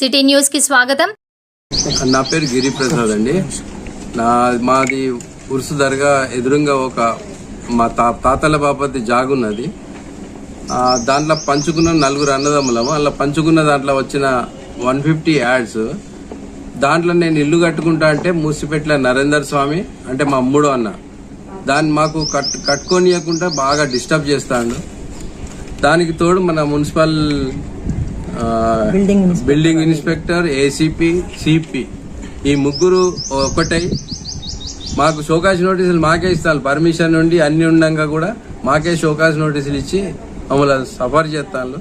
City న్యూస్కి స్వాగతం. నా పేరు గిరి ప్రసాద్ అండి. నా మాది ఉరుసు దర్గా ఎదురుగా ఒక మా తా తాతల బాపతి జాగున్నది దాంట్లో పంచుకున్న నలుగురు అన్నదమ్ములము. అలా పంచుకున్న దాంట్లో వచ్చిన వన్ ఫిఫ్టీ యాడ్స్. దాంట్లో నేను ఇల్లు కట్టుకుంటా అంటే మూసిపెట్ల నరేందర్ స్వామి అంటే మా అమ్ముడు అన్న. దాన్ని మాకు కట్ కట్టుకోనియకుండా బాగా డిస్టర్బ్ చేస్తాడు. దానికి తోడు మన municipal building inspector ACP CP ఈ ముగ్గురు ఒకటై. మాకు షోకాజ్ నోటీసులు మాకే ఇస్తారు. పర్మిషన్ నుండి అన్ని ఉండగా కూడా మాకే షోకాజ్ నోటీసులు ఇచ్చి మమ్మల్ని సఫర్ చేస్తాను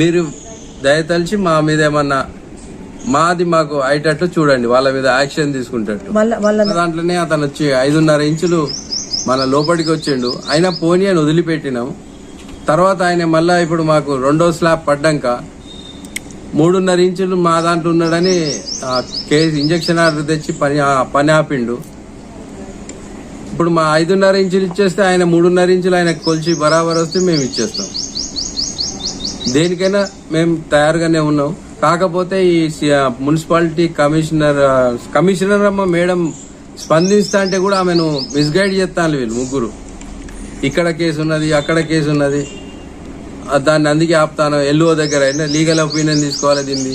మీరు దయతలిచి మా మీద ఏమన్నా మాది మాకు అయ్యేటట్లు చూడండి. వాళ్ళ మీద యాక్షన్ తీసుకుంటట్టు. దాంట్లోనే అతను వచ్చి ఐదున్నర ఇంచులు మన లోపలికి వచ్చిండు. అయినా పోనీ అని వదిలిపెట్టినాం. తర్వాత ఆయన మళ్ళా ఇప్పుడు మాకు రెండో స్లాబ్ పడ్డాక మూడున్నర ఇంచులు మా దాంట్లో ఉన్నాడని కేసు ఇంజక్షన్ ఆర్డర్ తెచ్చి పని పని ఆపిండు. ఇప్పుడు మా ఐదున్నర ఇంచులు ఇచ్చేస్తే ఆయన మూడున్నర ఇంచులు ఆయన కొలిచి బరాబర్ వస్తే మేము ఇచ్చేస్తాం. దేనికైనా మేము తయారుగానే ఉన్నాం. కాకపోతే ఈ సి- మున్సిపాలిటీ కమిషనర్ కమిషనర్ అమ్మ మేడం స్పందిస్తా అంటే కూడా ఆమెను మిస్గైడ్ చేస్తాను వీళ్ళు ముగ్గురు. ఇక్కడ కేసు ఉన్నది అక్కడ కేసు ఉన్నది. దాన్ని అందుకే ఆపుతాను. ఎల్ఓ దగ్గర అయినా లీగల్ ఒపీనియన్ తీసుకోవాలి దీన్ని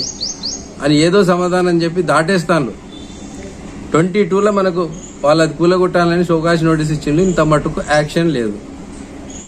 అని ఏదో సమాధానం చెప్పి దాటేస్తాను ట్వంటీ టూలో మనకు వాళ్ళది కూలగొట్టాలని షోకాష్ నోటీస్ ఇచ్చిండు ఇంత మటుకు యాక్షన్ లేదు.